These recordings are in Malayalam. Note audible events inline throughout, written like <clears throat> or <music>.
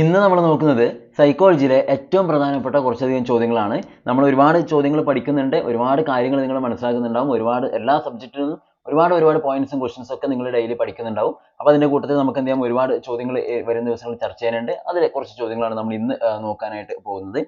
ഇന്ന് നമ്മൾ നോക്കുന്നത് സൈക്കോളജിയിലെ ഏറ്റവും പ്രധാനപ്പെട്ട കുറച്ചധികം ചോദ്യങ്ങളാണ്. നമ്മൾ ഒരുപാട് ചോദ്യങ്ങൾ പഠിക്കുന്നുണ്ട് ഒരുപാട് കാര്യങ്ങൾ നിങ്ങൾ മനസ്സിലാക്കുന്നുണ്ടാവും ഒരുപാട് എല്ലാ സബ്ജക്റ്റിൽ നിന്നും ഒരുപാട് ഒരുപാട് പോയിന്റ്സും ക്വസ്റ്റ്യൻസും ഒക്കെ നിങ്ങൾ ഡെയിലി പഠിക്കുന്നുണ്ടാവും. അപ്പോൾ അതിന്റെ കൂട്ടത്തിൽ നമുക്ക് എന്ത് ചെയ്യാം? ഒരുപാട് ചോദ്യങ്ങൾ വരുന്ന ദിവസങ്ങളിൽ ചർച്ച ചെയ്യാനുണ്ട്. അതിൽ കുറച്ച് ചോദ്യങ്ങളാണ് നമ്മൾ ഇന്ന് നോക്കാനായിട്ട് പോകുന്നത്.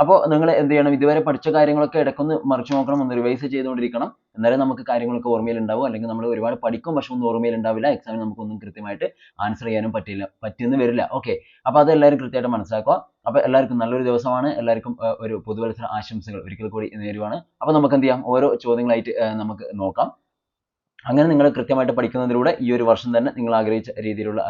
അപ്പോൾ നിങ്ങൾ എന്ത് ചെയ്യണം? ഇതുവരെ പഠിച്ച കാര്യങ്ങളൊക്കെ ഇടയ്ക്കൊന്ന് മറിച്ചു നോക്കണം ഒന്ന് റിവൈസ് ചെയ്തുകൊണ്ടിരിക്കണം. എന്നാലേ നമുക്ക് കാര്യങ്ങളൊക്കെ ഓർമ്മയിൽ ഉണ്ടാവും അല്ലെങ്കിൽ നമ്മൾ ഒരുപാട് പഠിക്കും പക്ഷെ ഒന്നും ഓർമ്മയിൽ ഉണ്ടാവില്ല എക്സാമിന് നമുക്കൊന്നും കൃത്യമായിട്ട് ആൻസർ ചെയ്യാനും പറ്റില്ല പറ്റിയെന്ന് വരില്ല. ഓക്കെ അപ്പോൾ അത് എല്ലാവരും കൃത്യമായിട്ട് മനസ്സിലാക്കുക. അപ്പോൾ എല്ലാവർക്കും നല്ലൊരു ദിവസമാണ്. എല്ലാവർക്കും ഒരു പുതുവത്സര ആശംസകൾ ഒരിക്കൽ കൂടി നേരുവാണ്. അപ്പോൾ നമുക്ക് എന്ത് ചെയ്യാം? ഓരോ ചോദ്യങ്ങളായിട്ട് നമുക്ക് നോക്കാം. അങ്ങനെ നിങ്ങൾ കൃത്യമായിട്ട് പഠിക്കുന്നതിലൂടെ ഈ ഒരു വർഷം തന്നെ നിങ്ങൾ ആഗ്രഹിച്ച രീതിയിലുള്ള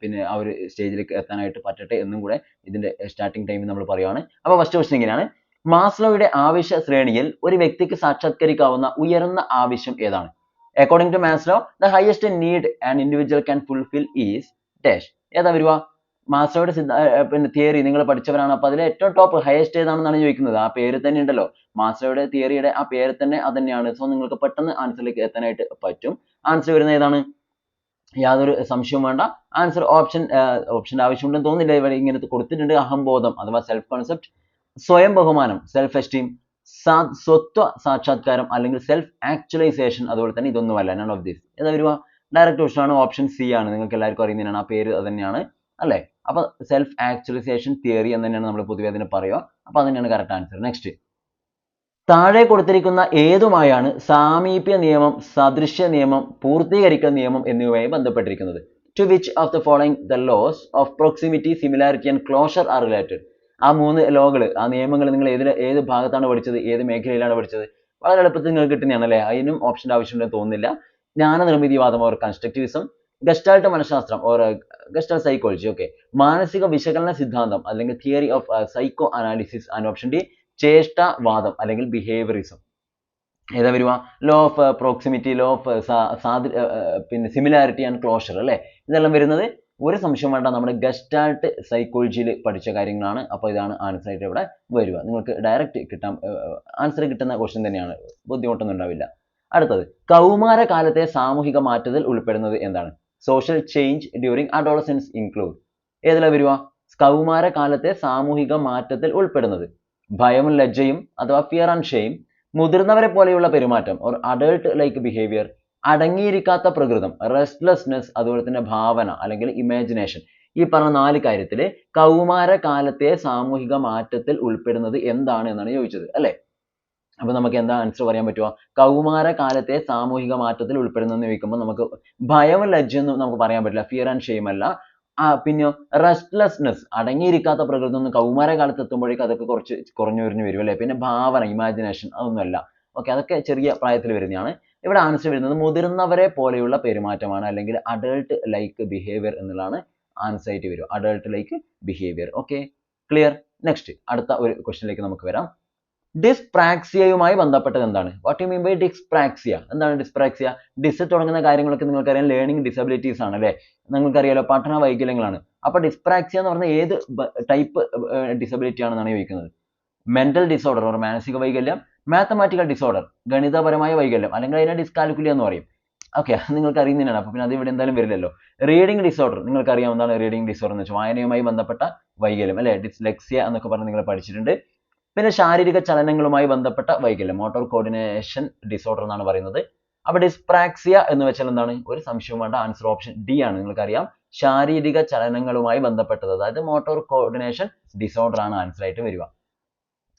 പിന്നെ ആ ഒരു സ്റ്റേജിലേക്ക് എത്താനായിട്ട് പറ്റട്ടെ എന്നും കൂടെ ഇതിന്റെ സ്റ്റാർട്ടിംഗ് ടൈമിൽ നമ്മൾ പറയുകയാണ് അപ്പോൾ ഫസ്റ്റ് ക്വസ്റ്റ്യൻ ഇങ്ങനെയാണ്. മാസ്ലോയുടെ ആവശ്യ ശ്രേണിയിൽ ഒരു വ്യക്തിക്ക് സാക്ഷാത്കരിക്കാവുന്ന ഉയർന്ന ആവശ്യം ഏതാണ്? According to Maslow the highest need an individual can fulfil is dash ഏതാ വരുക? മാസ്ലോയുടെ സിദ്ധ പിന്നെ തിയറി നിങ്ങൾ പഠിച്ചവരാണ്. അപ്പോൾ അതിലെ ഏറ്റവും ടോപ്പ് ഹയസ്റ്റ് ഏതാണെന്നാണ് ചോദിക്കുന്നത്. ആ പേര് തന്നെ ഉണ്ടല്ലോ. മാസ്ലോയുടെ തിയറിയുടെ ആ പേര് തന്നെ അത് തന്നെയാണ് സോ നിങ്ങൾക്ക് പെട്ടെന്ന് ആൻസറിലേക്ക് എത്താനായിട്ട് പറ്റും. ആൻസർ വരുന്നത് ഏതാണ്? യാതൊരു സംശയവും വേണ്ട. ആൻസർ ഓപ്ഷൻ ഓപ്ഷന്റെ ആവശ്യമുണ്ടെന്ന് തോന്നുന്നില്ല. ഇവിടെ ഇങ്ങനെ കൊടുത്തിട്ടുണ്ട്. അഹംബോധം അഥവാ സെൽഫ് കോൺസെപ്റ്റ് സ്വയം ബഹുമാനം സെൽഫ് എസ്റ്റീം സ്വത്വ സാക്ഷാത്കാരം അല്ലെങ്കിൽ സെൽഫ് ആക്ച്വലൈസേഷൻ അതുപോലെ തന്നെ ഇതൊന്നുമല്ല. നൺ ഓഫ് ദിസ് ഏതാ വരുക? ഡയറക്റ്റ് ഓപ്ഷൻ ആണ്. ഓപ്ഷൻ സി ആണ്. നിങ്ങൾക്ക് എല്ലാവർക്കും അറിയുന്നതാണ് ആ പേര് അത് തന്നെയാണ് അല്ലേ? അപ്പൊ സെൽഫ് ആക്ച്വലൈസേഷൻ തിയറി എന്ന് തന്നെയാണ് നമ്മൾ പൊതുവെ അതിനെ പറയുക. അപ്പൊ അത് തന്നെയാണ് കറക്റ്റ് ആൻസർ നെക്സ്റ്റ് താഴെ കൊടുത്തിരിക്കുന്ന ഏതുമായാണ് സാമീപ്യ നിയമം സദൃശ്യ നിയമം പൂർത്തീകരിക്കൽ നിയമം എന്നിവയുമായി ബന്ധപ്പെട്ടിരിക്കുന്നത്? To which of the following the laws of proximity similarity and closure are related ആ മൂന്ന് ലോകൾ ആ നിയമങ്ങൾ നിങ്ങൾ ഏത് ഏത് ഭാഗത്താണ് പഠിച്ചത് ഏത് മേഖലയിലാണ് പഠിച്ചത്? വളരെ എളുപ്പത്തിൽ നിങ്ങൾക്ക് കിട്ടുന്നതാണ് അല്ലേ? അതിനും ഓപ്ഷന്റെ ആവശ്യമുണ്ടെന്ന് തോന്നുന്നില്ല. ജ്ഞാനനിർമ്മിതിവാദം ഓർ കൺസ്ട്രക്റ്റിവിസം ഗസ്റ്റാൾട്ട് മനഃശാസ്ത്രം ഓർ ഗസ്റ്റാൾ സൈക്കോളജി ഓക്കെ മാനസിക വിശകലന സിദ്ധാന്തം അല്ലെങ്കിൽ theory of psychoanalysis and option D ചേഷ്ടവാദം അല്ലെങ്കിൽ ബിഹേവിയറിസം ഏതാ വരുക law of proximity law of പിന്നെ സിമിലാരിറ്റി ആൻഡ് ക്ലോഷർ അല്ലേ? ഇതെല്ലാം വരുന്നത് ഒരു സംശയം വേണ്ട നമ്മുടെ ഗസ്റ്റാൾട്ട് സൈക്കോളജിയിൽ പഠിച്ച കാര്യങ്ങളാണ്. അപ്പോൾ ഇതാണ് ആൻസർ ആയിട്ട് ഇവിടെ വരിക നിങ്ങൾക്ക് ഡയറക്റ്റ് കിട്ടാൻ ആൻസർ കിട്ടുന്ന ക്വസ്റ്റ്യൻ തന്നെയാണ്. ബുദ്ധിമുട്ടൊന്നും ഉണ്ടാവില്ല. അടുത്തത് കൗമാരകാലത്തെ സാമൂഹിക മാറ്റത്തിൽ ഉൾപ്പെടുന്നത് എന്താണ്? Social change during adolescence include ഏതിലാ വരുക? കൗമാര കാലത്തെ സാമൂഹിക മാറ്റത്തിൽ ഉൾപ്പെടുന്നത്. ഭയവും ലജ്ജയും അഥവാ ഫിയർ ആൻഡ് ഷെയിം മുതിർന്നവരെ പോലെയുള്ള പെരുമാറ്റം ഓർ അഡൾട്ട് ലൈക്ക് ബിഹേവിയർ അടങ്ങിയിരിക്കാത്ത പ്രകൃതം റെസ്റ്റ്ലെസ്നെസ് അതുപോലെ തന്നെ ഭാവന അല്ലെങ്കിൽ ഇമാജിനേഷൻ ഈ പറഞ്ഞ നാല് കാര്യത്തിൽ കൗമാര കാലത്തെ സാമൂഹിക മാറ്റത്തിൽ ഉൾപ്പെടുന്നത് എന്താണ് എന്നാണ് ചോദിച്ചത് അല്ലേ? അപ്പൊ നമുക്ക് എന്താ ആൻസർ പറയാൻ പറ്റുക? കൗമാര കാലത്തെ സാമൂഹിക മാറ്റത്തിൽ ഉൾപ്പെടുന്നതെന്ന് ചോദിക്കുമ്പോൾ നമുക്ക് ഭയവും ലജ്ജയൊന്നും നമുക്ക് പറയാൻ പറ്റില്ല. ഫിയർ ആൻഡ് ഷെയിം അല്ല. ആ പിന്നെ റെസ്റ്റ്ലെസ്നെസ് അടങ്ങിയിരിക്കാത്ത പ്രകൃതി ഒന്ന് കൗമാര കാലത്ത് എത്തുമ്പോഴേക്കും അതൊക്കെ കുറച്ച് കുറഞ്ഞു കുറഞ്ഞു വരും അല്ലേ? പിന്നെ ഭാവന ഇമാജിനേഷൻ അതൊന്നുമല്ല ഓക്കെ അതൊക്കെ ചെറിയ പ്രായത്തിൽ വരുന്നതാണ്. ഇവിടെ ആൻസർ വരുന്നത് മുതിർന്നവരെ പോലെയുള്ള പെരുമാറ്റമാണ് അല്ലെങ്കിൽ അഡൾട്ട് ലൈക്ക് ബിഹേവിയർ എന്നുള്ളതാണ് ആൻസർ ആയിട്ട് വരും adult like behaviour okay clear next അടുത്ത ഒരു ക്വസ്റ്റിനിലേക്ക് നമുക്ക് വരാം. ഡിസ്പ്രാക്സിയയുമായി ബന്ധപ്പെട്ടത് എന്താണ്? What you mean by dyspraxia എന്താണ് ഡിസ്പ്രാക്സിയ ഡിസ് തുടങ്ങുന്ന കാര്യങ്ങളൊക്കെ നിങ്ങൾക്കറിയാം. ലേണിംഗ് ഡിസബിലിറ്റീസ് ആണ് അല്ലേ? നിങ്ങൾക്കറിയാലോ പഠന വൈകല്യങ്ങളാണ്. അപ്പൊ ഡിസ്പ്രാക്സിയ എന്ന് പറഞ്ഞാൽ ഏത് ടൈപ്പ് ഡിസബിലിറ്റി ആണെന്നാണ് ചോദിക്കുന്നത്? മെന്റൽ ഡിസോർഡർ ഓർ മാനസിക വൈകല്യം മാത്തമാറ്റിക്കൽ ഡിസോർഡർ ഗണിതപരമായ വൈകല്യം അല്ലെങ്കിൽ അതിനെ ഡിസ്കാൽക്കുലിയ എന്ന് പറയും. ഓക്കെ നിങ്ങൾക്ക് അറിയുന്നതിനാണ് അപ്പൊ പിന്നെ അത് ഇവിടെ എന്തായാലും വരില്ലല്ലോ. റീഡിംഗ് ഡിസോർഡർ നിങ്ങൾക്ക് അറിയാവുന്നതാണ് റീഡിംഗ് ഡിസോർഡർ എന്ന് വെച്ചാൽ വായനയുമായി ബന്ധപ്പെട്ട വൈകല്യം അല്ലേ? ഡിസ്ലെക്സിയ എന്നൊക്കെ പറഞ്ഞ് നിങ്ങൾ പഠിച്ചിട്ടുണ്ട്. പിന്നെ ശാരീരിക ചലനങ്ങളുമായി ബന്ധപ്പെട്ട വൈകല്യം മോട്ടോർ കോർഡിനേഷൻ ഡിസോർഡർ എന്നാണ് പറയുന്നത്. അപ്പൊ ഡിസ്പ്രാക്സിയ എന്ന് വെച്ചാൽ എന്താണ്? ഒരു സംശയവും വേണ്ട ആൻസർ ഓപ്ഷൻ ഡി ആണ്. നിങ്ങൾക്ക് അറിയാം ശാരീരിക ചലനങ്ങളുമായി ബന്ധപ്പെട്ടത് അതായത് മോട്ടോർ കോർഡിനേഷൻ ഡിസോർഡർ ആണ് ആൻസർ ആയിട്ട് വരിക.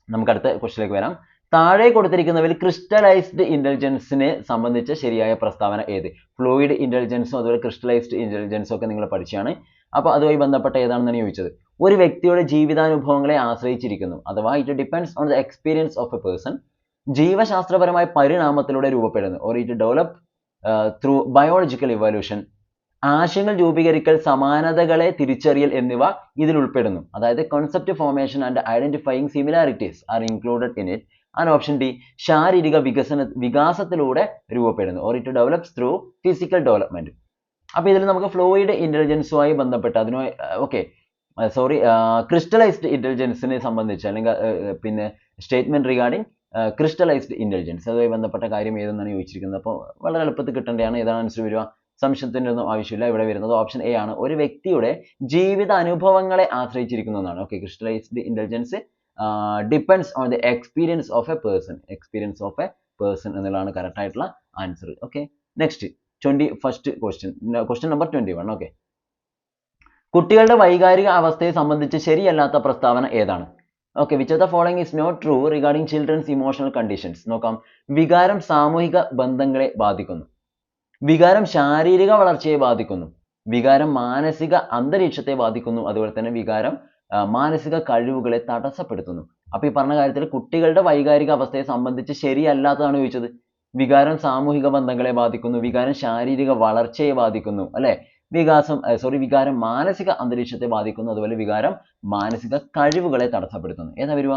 നമുക്ക് അടുത്ത ക്വസ്റ്റിലേക്ക് വരാം. താഴെ കൊടുത്തിരിക്കുന്നവയിൽ ക്രിസ്റ്റലൈസ്ഡ് ഇന്റലിജൻസിനെ സംബന്ധിച്ച ശരിയായ പ്രസ്താവന ഏത്? ഫ്ലൂയിഡ് ഇന്റലിജൻസും അതുപോലെ ക്രിസ്റ്റലൈസ്ഡ് ഇന്റലിജൻസും ഒക്കെ നിങ്ങൾ പഠിച്ചാണ് അപ്പോൾ അതുമായി ബന്ധപ്പെട്ട ഏതാണെന്നാണ് ചോദിച്ചത്? ഒരു വ്യക്തിയുടെ ജീവിതാനുഭവങ്ങളെ ആശ്രയിച്ചിരിക്കുന്നു. അഥവാ it depends on the experience of a person ജീവശാസ്ത്രപരമായ പരിണാമത്തിലൂടെ രൂപപ്പെടുന്നു. Or it develop through biological evolution ആശയങ്ങൾ രൂപീകരിക്കൽ സമാനതകളെ തിരിച്ചറിയൽ എന്നിവ ഇതിൽ ഉൾപ്പെടുന്നു. അതായത് concept formation and identifying similarities are included in it and option D ശാരീരിക വികസന വികാസത്തിലൂടെ രൂപപ്പെടുന്നു. Or it develops through physical development അപ്പൊ ഇതിൽ നമുക്ക് ഫ്ലോയിഡ് ഇന്റലിജൻസുമായി ബന്ധപ്പെട്ട് അതിനു ഓക്കെ സോറി ക്രിസ്റ്റലൈസ്ഡ് ഇന്റലിജൻസിനെ സംബന്ധിച്ച് അല്ലെങ്കിൽ പിന്നെ സ്റ്റേറ്റ്മെന്റ് റിഗാർഡിംഗ് ക്രിസ്റ്റലൈസ്ഡ് ഇന്റലിജൻസ് അതുമായി ബന്ധപ്പെട്ട കാര്യം ഏതെന്നാണ് ചോദിച്ചിരിക്കുന്നത്. അപ്പോൾ വളരെ എളുപ്പത്തിൽ കിട്ടേണ്ടതാണ്. ഏതാണ് ആൻസർ വരിക? സംശയത്തിന്റെ ഒന്നും ആവശ്യമില്ല. ഇവിടെ വരുന്നത് ഓപ്ഷൻ എ ആണ്. ഒരു വ്യക്തിയുടെ ജീവിത അനുഭവങ്ങളെ ആശ്രയിച്ചിരിക്കുന്നതാണ് okay crystallised intelligence depends on the experience of a person experience of a person എന്നുള്ളതാണ് കറക്റ്റ് ആയിട്ടുള്ള answer okay next twenty first question question number twenty one okay കുട്ടികളുടെ വൈകാരിക അവസ്ഥയെ സംബന്ധിച്ച് ശരിയല്ലാത്ത പ്രസ്താവന ഏതാണ്? Okay which of the following is not true regarding children's emotional conditions നോക്കാം. വികാരം സാമൂഹിക ബന്ധങ്ങളെ ബാധിക്കുന്നു. വികാരം ശാരീരിക വളർച്ചയെ ബാധിക്കുന്നു. വികാരം മാനസിക അന്തരീക്ഷത്തെ ബാധിക്കുന്നു. അതുപോലെ തന്നെ വികാരം മാനസിക കഴിവുകളെ തടസ്സപ്പെടുത്തുന്നു. അപ്പൊ ഈ പറഞ്ഞ കാര്യത്തിൽ കുട്ടികളുടെ വൈകാരിക അവസ്ഥയെ സംബന്ധിച്ച് ശരിയല്ലാത്തതാണ് ചോദിച്ചത്. വികാരം സാമൂഹിക ബന്ധങ്ങളെ ബാധിക്കുന്നു വികാരം ശാരീരിക വളർച്ചയെ ബാധിക്കുന്നു അല്ലെ? വികാസം സോറി വികാരം മാനസിക അന്തരീക്ഷത്തെ ബാധിക്കുന്നു അതുപോലെ വികാരം മാനസിക കഴിവുകളെ തടസ്സപ്പെടുത്തുന്നു. ഏതാ വരുക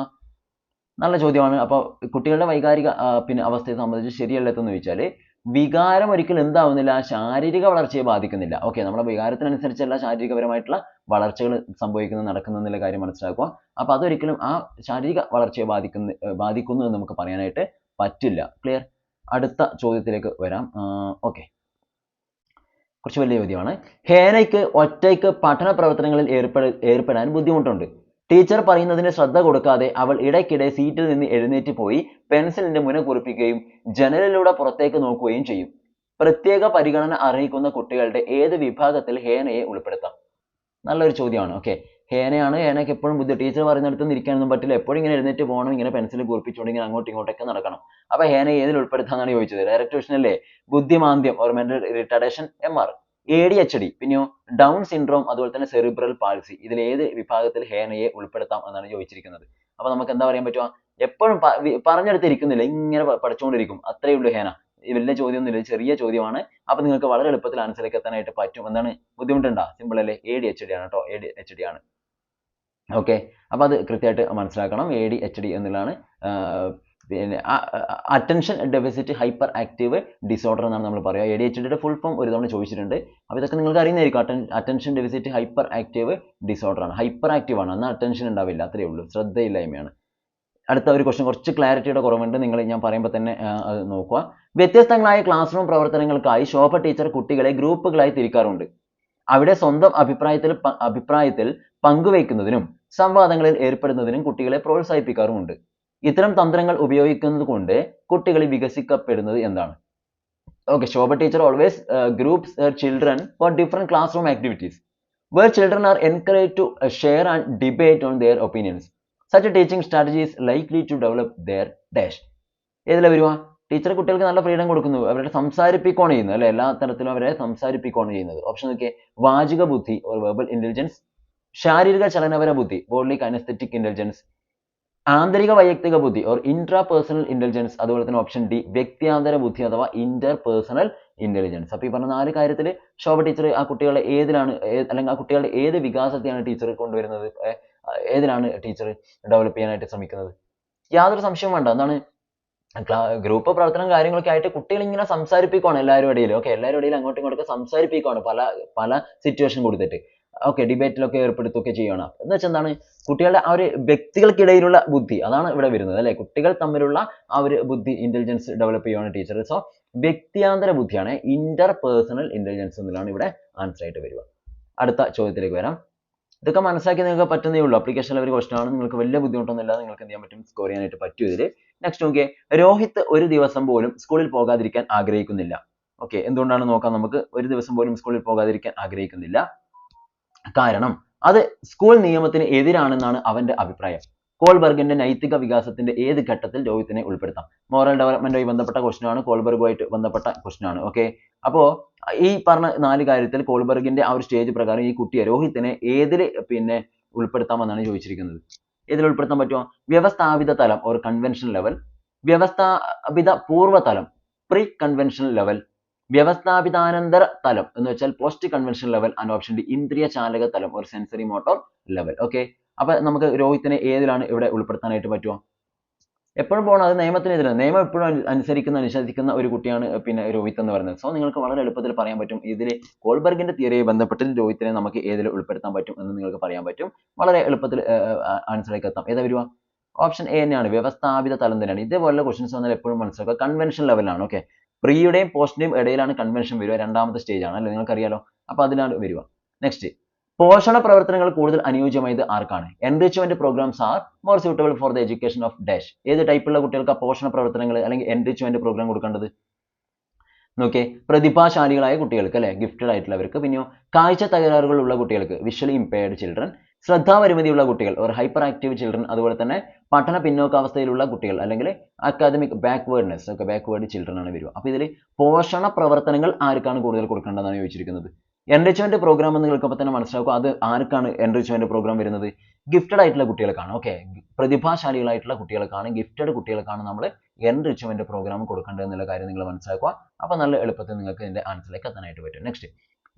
നല്ല ചോദ്യമാണ്. അപ്പോൾ കുട്ടികളുടെ വൈകാരിക പിന്നെ അവസ്ഥയെ സംബന്ധിച്ച് ശരിയല്ലെന്ന് ചോദിച്ചാൽ വികാരം ഒരിക്കലും എന്താവുന്നില്ല ശാരീരിക വളർച്ചയെ ബാധിക്കുന്നില്ല. ഓക്കെ നമ്മുടെ വികാരത്തിനനുസരിച്ചല്ല ശാരീരികപരമായിട്ടുള്ള വളർച്ചകൾ സംഭവിക്കുന്നത് നടക്കുന്നു എന്നുള്ള കാര്യം മനസ്സിലാക്കുക. അപ്പോൾ അതൊരിക്കലും ആ ശാരീരിക വളർച്ചയെ ബാധിക്കുന്ന ബാധിക്കുന്നു എന്ന് നമുക്ക് പറയാനായിട്ട് പറ്റില്ല. ക്ലിയർ അടുത്ത ചോദ്യത്തിലേക്ക് വരാം. ഓക്കെ. കുറച്ച് വലിയ ചോദ്യമാണ്. ഹേനയ്ക്ക് ഒറ്റയ്ക്ക് പഠന പ്രവർത്തനങ്ങളിൽ ഏർപ്പെട ഏർപ്പെടാൻ ബുദ്ധിമുട്ടുണ്ട്. ടീച്ചർ പറയുന്നതിന് ശ്രദ്ധ കൊടുക്കാതെ അവൾ ഇടയ്ക്കിടെ സീറ്റിൽ നിന്ന് എഴുന്നേറ്റ് പോയി പെൻസിലിന്റെ മുന കുറിപ്പിക്കുകയും ജനലിലൂടെ പുറത്തേക്ക് നോക്കുകയും ചെയ്യും. പ്രത്യേക പരിഗണന അർഹിക്കുന്ന കുട്ടികളുടെ ഏത് വിഭാഗത്തിൽ ഹേനയെ ഉൾപ്പെടുത്താം? നല്ലൊരു ചോദ്യമാണ്. ഓക്കെ. ഹേനയാണ്. ഹേനയ്ക്ക് എപ്പോഴും ബുദ്ധി ടീച്ചർ പറഞ്ഞിടത്ത് നിന്ന് ഇരിക്കാനൊന്നും പറ്റില്ല. എപ്പോഴും ഇങ്ങനെ എഴുന്നേറ്റ് പോകണം ഇങ്ങനെ പെൻസിൽ കുറിപ്പിച്ചുകൊണ്ട് ഇങ്ങനെ അങ്ങോട്ടും ഇങ്ങോട്ടൊക്കെ നടക്കണം. അപ്പൊ ഹേന ഏതിൽ ഉൾപ്പെടുത്താന്നാണ് ചോദിച്ചത്? ഡയറക്ട് ക്വസ്റ്റൻ അല്ലേ? ബുദ്ധിമാന്ദ്യം or mental retardation M R A D H D പിന്നെയോ ഡൗൺ സിൻഡ്രോം അതുപോലെ തന്നെ സെറിബ്രൽ പാൾസി ഇതിൽ ഏത് വിഭാഗത്തിൽ ഹേനയെ ഉൾപ്പെടുത്താം എന്നാണ് ചോദിച്ചിരിക്കുന്നത്. അപ്പൊ നമുക്ക് എന്താ പറയാൻ പറ്റുക? എപ്പോഴും പറഞ്ഞെടുത്തിരിക്കുന്നില്ല. ഇങ്ങനെ പഠിച്ചുകൊണ്ടിരിക്കും. അത്രയേ ഉള്ളൂ ഹേന. വലിയ ചോദ്യമൊന്നുമില്ല. ചെറിയ ചോദ്യമാണ്. അപ്പൊ നിങ്ങൾക്ക് വളരെ എളുപ്പത്തിൽ ആൻസറിലേക്ക് എത്താനായിട്ട് പറ്റും. എന്താണ്? ബുദ്ധിമുട്ടുണ്ടോ? സിമ്പിൾ അല്ലേ? എ ഡി എച്ച് ഡി ആണ് കേട്ടോ എ ഡി എച്ച് ഡി ആണ്. ഓക്കെ അപ്പോൾ അത് കൃത്യമായിട്ട് മനസ്സിലാക്കണം. എ ഡി എച്ച് ഡി എന്നുള്ളതാണ് പിന്നെ attention deficit hyperactive disorder എന്നാണ് നമ്മൾ പറയുക. എ ഡി എച്ച് ഡിയുടെ ഫുൾ ഫോം ഒരു തവണ ചോദിച്ചിട്ടുണ്ട്. അപ്പോൾ ഇതൊക്കെ നിങ്ങൾക്ക് അറിയുന്നതായിരിക്കും. Attention deficit hyperactive disorder ആണ്. ഹൈപ്പർ ആക്റ്റീവ് ആണ്. എന്നാൽ അറ്റൻഷൻ ഉണ്ടാവില്ല. അത്രയേ ഉള്ളൂ. ശ്രദ്ധയില്ലായ്മയാണ്. അടുത്ത ഒരു ക്വസ്റ്റ്യൻ കുറച്ച് ക്ലാരിറ്റിയുടെ കുറവുണ്ട്. നിങ്ങൾ ഞാൻ പറയുമ്പോൾ തന്നെ നോക്കുക. വ്യത്യസ്തങ്ങളായ ക്ലാസ് റൂം പ്രവർത്തനങ്ങൾക്കായി ശോഭ ടീച്ചർ കുട്ടികളെ ഗ്രൂപ്പുകളായി തിരിക്കാറുണ്ട്. അവിടെ സ്വന്തം അഭിപ്രായത്തിൽ അഭിപ്രായത്തിൽ പങ്കുവയ്ക്കുന്നതിനും സംവാദങ്ങളിൽ ഏർപ്പെടുന്നതിനും കുട്ടികളെ പ്രോത്സാഹിപ്പിക്കാറുമുണ്ട്. ഇത്തരം തന്ത്രങ്ങൾ ഉപയോഗിക്കുന്നത് കൊണ്ട് കുട്ടികൾ വികസിക്കപ്പെടുന്നത് എന്താണ്? Okay Shobha teacher always groups children for different classroom activities where children are encourage to share and debate on their opinions. Such a teaching strategy is likely to develop their dash ഏതിലാ വരുക? ടീച്ചർ കുട്ടികൾക്ക് നല്ല ഫ്രീഡം കൊടുക്കുന്നു. അവരുടെ സംസാരിപ്പിക്കുകയാണ് ചെയ്യുന്നത് അല്ലെ? എല്ലാ തരത്തിലും അവരെ സംസാരിപ്പിക്കുകയാണ് ചെയ്യുന്നത്. ഓപ്ഷൻ നോക്കിയേ വാചിക ബുദ്ധി ഓർ വെർബൽ ഇന്റലിജൻസ് ശാരീരിക ചലനപര ബുദ്ധി ബോഡി കനസ്തെറ്റിക് ഇന്റലിജൻസ് ആന്തരിക വൈയക്തിക ബുദ്ധി ഓർ ഇൻട്രാ പേഴ്സണൽ ഇന്റലിജൻസ് അതുപോലെ തന്നെ ഓപ്ഷൻ ഡി വ്യക്തിയാന്തര ബുദ്ധി അഥവാ ഇന്റർ പേഴ്സണൽ ഇന്റലിജൻസ് അപ്പൊ ഈ പറഞ്ഞ നാല് കാര്യത്തിൽ ശോഭ ടീച്ചർ ആ കുട്ടികളെ ഏതിലാണ് അല്ലെങ്കിൽ ആ കുട്ടികളുടെ ഏത് വികാസത്തെയാണ് ടീച്ചർ കൊണ്ടുവരുന്നത് ഏതിലാണ് ടീച്ചർ ഡെവലപ്പ് ചെയ്യാനായിട്ട് ശ്രമിക്കുന്നത്? യാതൊരു സംശയവും വേണ്ട. എന്താണ് ഗ്രൂപ്പ് പ്രവർത്തനം കാര്യങ്ങളൊക്കെ ആയിട്ട് കുട്ടികൾ ഇങ്ങനെ സംസാരിപ്പിക്കുവാണ് എല്ലാവരും ഇടയിൽ. ഓക്കെ എല്ലാവരും ഇടയിൽ അങ്ങോട്ടും ഇങ്ങോട്ടൊക്കെ സംസാരിപ്പിക്കുവാണ് പല പല സിറ്റുവേഷൻ കൊടുത്തിട്ട്. ഓക്കെ ഡിബേറ്റിലൊക്കെ ഏർപ്പെടുത്തുകയൊക്കെ ചെയ്യണം എന്ന് വെച്ചാൽ എന്താണ്? കുട്ടികളുടെ ആ ഒരു വ്യക്തികൾക്കിടയിലുള്ള ബുദ്ധി അതാണ് ഇവിടെ വരുന്നത് അല്ലേ? കുട്ടികൾ തമ്മിലുള്ള ആ ഒരു ബുദ്ധി ഇന്റലിജൻസ് ഡെവലപ്പ് ചെയ്യുവാണ് ടീച്ചർ സോ വ്യക്തിയാന്തര ബുദ്ധിയാണ് ഇന്റർ പേഴ്സണൽ ഇന്റലിജൻസ് എന്നുള്ളതാണ് ഇവിടെ ആൻസർ ആയിട്ട് വരിക. അടുത്ത ചോദ്യത്തിലേക്ക് വരാം. ഇതൊക്കെ മനസ്സിലാക്കി നിങ്ങൾക്ക് പറ്റുന്നേ ഉള്ളൂ. അപ്ലിക്കേഷൻ ഒരു ക്വസ്റ്റൻ ആണ്. നിങ്ങൾക്ക് വലിയ ബുദ്ധിമുട്ടൊന്നും ഇല്ലാതെ നിങ്ങൾക്ക് എന്ത് ചെയ്യാൻ പറ്റും? സ്കോർ ചെയ്യാനായിട്ട് പറ്റും ഇതിൽ നെക്സ്റ്റ് നോക്കിയേ. രോഹിത് ഒരു ദിവസം പോലും സ്കൂളിൽ പോകാതിരിക്കാൻ ആഗ്രഹിക്കുന്നില്ല. ഓക്കെ എന്തുകൊണ്ടാണ് നോക്കാം നമുക്ക്? ഒരു ദിവസം പോലും സ്കൂളിൽ പോകാതിരിക്കാൻ ആഗ്രഹിക്കുന്നില്ല. കാരണം അത് സ്കൂൾ നിയമത്തിന് എതിരാണെന്നാണ് അവന്റെ അഭിപ്രായം. കോൾബർഗിന്റെ നൈതിക വികാസത്തിന്റെ ഏത് ഘട്ടത്തിൽ രോഹിത്തിനെ ഉൾപ്പെടുത്താം? മോറൽ ഡെവലപ്മെന്റുമായി ബന്ധപ്പെട്ട ക്വസ്റ്റൻ ആണ് കോൾബർഗുമായിട്ട് ബന്ധപ്പെട്ട ക്വസ്റ്റൻ ആണ്. ഓക്കെ അപ്പോ ഈ പറഞ്ഞ നാല് കാര്യത്തിൽ കോൾബർഗിന്റെ ആ ഒരു സ്റ്റേജ് പ്രകാരം ഈ കുട്ടിയെ രോഹിത്തിനെ ഏതിൽ പിന്നെ ഉൾപ്പെടുത്താമെന്നാണ് ചോദിച്ചിരിക്കുന്നത്? ഏതിൽ ഉൾപ്പെടുത്താൻ പറ്റുമോ? വ്യവസ്ഥാപിത തലം ഓർ കൺവെൻഷൻ ലെവൽ വ്യവസ്ഥാപിത പൂർവ തലം പ്രീ കൺവെൻഷൻ ലെവൽ വ്യവസ്ഥാപിതാനന്തര തലം എന്ന് വെച്ചാൽ post convention level and option D ഇന്ദ്രിയ ചാലക തലം ഒരു സെൻസറി മോട്ടോർ ലെവൽ ഓക്കെ അപ്പൊ നമുക്ക് രോഹിത്തിനെ ഏതിലാണ് ഇവിടെ ഉൾപ്പെടുത്താനായിട്ട് പറ്റുമോ എപ്പോഴും പോകണം അത് നിയമത്തിനെതിരാണ് നിയമം എപ്പോഴും അനുസരിക്കുന്ന അനുശാസിക്കുന്ന ഒരു കുട്ടിയാണ് പിന്നെ രോഹിത് എന്ന് പറയുന്നത്. സോ നിങ്ങൾക്ക് വളരെ എളുപ്പത്തിൽ പറയാൻ പറ്റും ഇതിൽ കോൾബർഗിന്റെ തിയറിയെ ബന്ധപ്പെട്ട് രോഹിത്തിനെ നമുക്ക് ഏതിൽ ഉൾപ്പെടുത്താൻ പറ്റും എന്ന് നിങ്ങൾക്ക് പറയാൻ പറ്റും. വളരെ എളുപ്പത്തിൽ ആൻസറിലേക്ക് എത്താം. ഏതാ വരുവാ ഓപ്ഷൻ എ തന്നെയാണ് വ്യവസ്ഥാപിത തലം തന്നെയാണ്. ഇതേപോലുള്ള ക്വസ്റ്റ്യൻസ് വന്നാൽ എപ്പോഴും മനസ്സിലാക്കുക കൺവെൻഷൻ ലെവലാണ് ഓക്കെ പ്രീയുടെയും പോസ്റ്റിന്റെയും ഇടയിലാണ് കൺവെൻഷൻ വരിക രണ്ടാമത്തെ സ്റ്റേജ് ആണ് അല്ലേ? നിങ്ങൾക്കറിയാലോ? അപ്പോൾ അതിനാണ് വരിക. നെക്സ്റ്റ് പോഷണ പ്രവർത്തനങ്ങൾ കൂടുതൽ അനുയോജ്യമായത് ആർക്കാണ്? Enrichment programmes are more suitable for the education of dash ഏത് ടൈപ്പുള്ള കുട്ടികൾക്ക് പോഷണ പ്രവർത്തനങ്ങൾ അല്ലെങ്കിൽ എൻറിച്ച്മെന്റ് പ്രോഗ്രാം കൊടുക്കേണ്ടത്? നോക്കിയേ പ്രതിഭാശാലികളായ കുട്ടികൾക്ക് അല്ലെ? ഗിഫ്റ്റഡ് ആയിട്ടുള്ളവർക്ക് പിന്നെയോ കാഴ്ച തകരാറുകളുള്ള കുട്ടികൾക്ക് വിഷ്വലി ഇമ്പയർഡ് ചിൽഡ്രൻ ശ്രദ്ധാപരിമിതിയുള്ള കുട്ടികൾ ഓർ ഹൈപ്പർ ആക്റ്റീവ് ചിൽഡ്രൻ അതുപോലെ തന്നെ പഠന പിന്നോക്കാവസ്ഥയിലുള്ള കുട്ടികൾ അല്ലെങ്കിൽ അക്കാദമിക് ബാക്ക്വേർഡ്നെസ് ഒക്കെ ബാക്ക്വേർഡ് ചിൽഡ്രൻ ആണ് വരിക. അപ്പോൾ ഇതിൽ പോഷണ പ്രവർത്തനങ്ങൾ ആർക്കാണ് കൂടുതൽ കൊടുക്കേണ്ടതെന്നാണ് ചോദിച്ചിരിക്കുന്നത്? എൻറിച്ച്മെന്റ് പ്രോഗ്രാം എന്ന് കേൾക്കുമ്പോൾ തന്നെ മനസ്സിലാക്കും. അത് ആർക്കാണ് എൻറിച്ച്മെന്റ് പ്രോഗ്രാം വരുന്നത്? ഗിഫ്റ്റഡ് ആയിട്ടുള്ള കുട്ടികൾക്കാണ് ഓക്കെ പ്രതിഭാശാലികളായിട്ടുള്ള കുട്ടികൾക്കാണ് ഗിഫ്റ്റഡ് കുട്ടികൾക്കാണ് നമ്മൾ എൻറിച്ച്മെന്റ് പ്രോഗ്രാം കൊടുക്കേണ്ടത് എന്നുള്ള കാര്യം നിങ്ങൾ മനസ്സിലാക്കുക. അപ്പോൾ നല്ല എളുപ്പത്തിൽ നിങ്ങൾക്ക് ഇതിന്റെ ആൻസറിലേക്ക് എത്താനായിട്ട് പറ്റും. നെക്സ്റ്റ്